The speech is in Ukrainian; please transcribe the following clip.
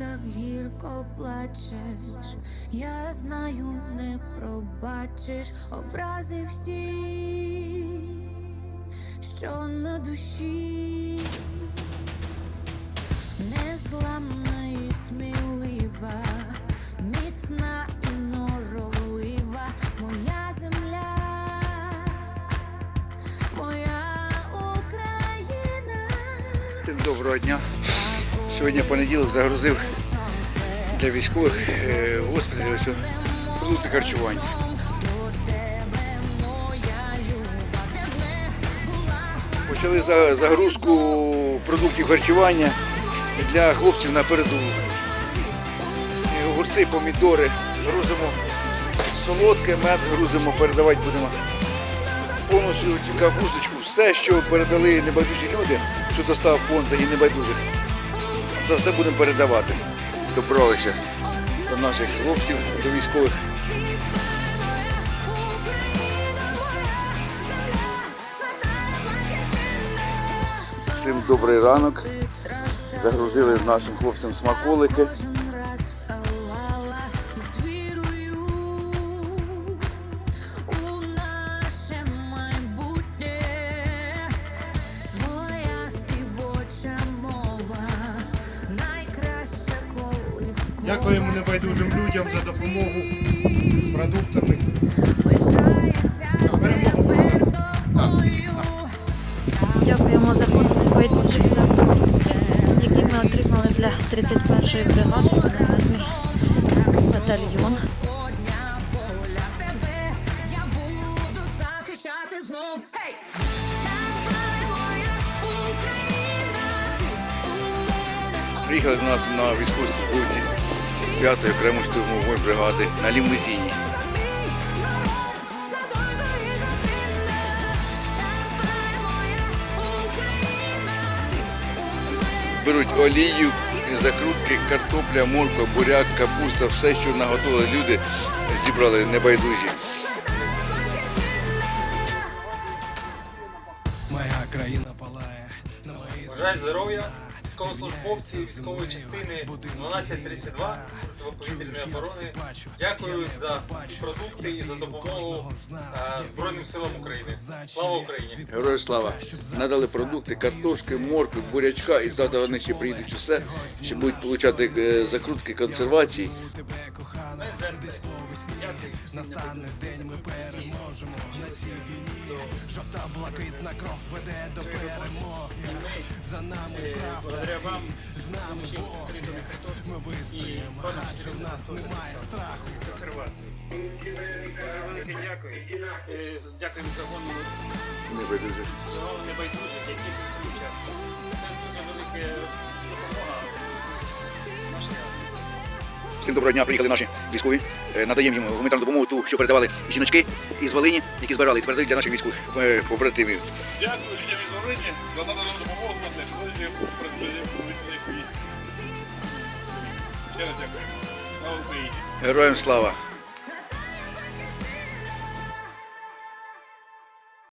так гірко плачеш, я знаю, не пробачиш образи всі, що на душі, незламна і смілива, міцна і норовлива, моя земля, моя Україна. Доброго дня. Сьогодні понеділок загрузив для військових е, в госпіталі продукти харчування. Почали загрузку продуктів харчування для хлопців на передову. Е, Огурці, помідори, грузимо солодке, мед грузимо, передавати будемо повністю цю капусточку, все, що передали небайдужі люди, що достав фонд і небайдужих. Це все будемо передавати. добровище до наших хлопців, до військових. Всім добрий ранок. Загрузили нашим хлопцям смаколики. Дякуємо небайдужим людям за допомогу продуктами. Дякуємо за конкурс байдужих за які ми отримали для 31-ї бригади мінометний батальйон. Господня воля тебе, я буду захищати знов. Гей! Приїхали до нас на військовій службовці 5-ї окремої штурмової бригади на лімузині. Беруть олію, закрутки, картопля, морква, буряк, капуста, все, що наготовили люди, зібрали небайдужі. Моя країна палає на моїй Бажаю здоров'я, військовослужбовці військової частини 1232 протиповітряної оборони. Дякую за продукти і за допомогу е, Збройним силам України. Слава Україні! Героям слава! Надали продукти, картошки, моркви, бурячка, і завтра вони ще приїдуть усе, ще будуть отримати е, закрутки консервації. Настане день, ми переможемо на цій війні. Жовта блакитна кров веде до перемоги. За нами Е, правда, вам з нами Бог. Ми вистоїмо, понад адже в 400 нас немає страху. консервації. Дуже велике дякую. за гонку Не байдуже загону небайдужих, які Всім доброго дня, приїхали наші військові. Е, Надаємо їм гуманітарну допомогу, ту, що передавали жіночки із Волині, які збирали і передають для наших військових е, побратимів. Дякую людям із Волині за надану допомогу на технології військ. Ще раз дякую. Слава Україні! Героям слава!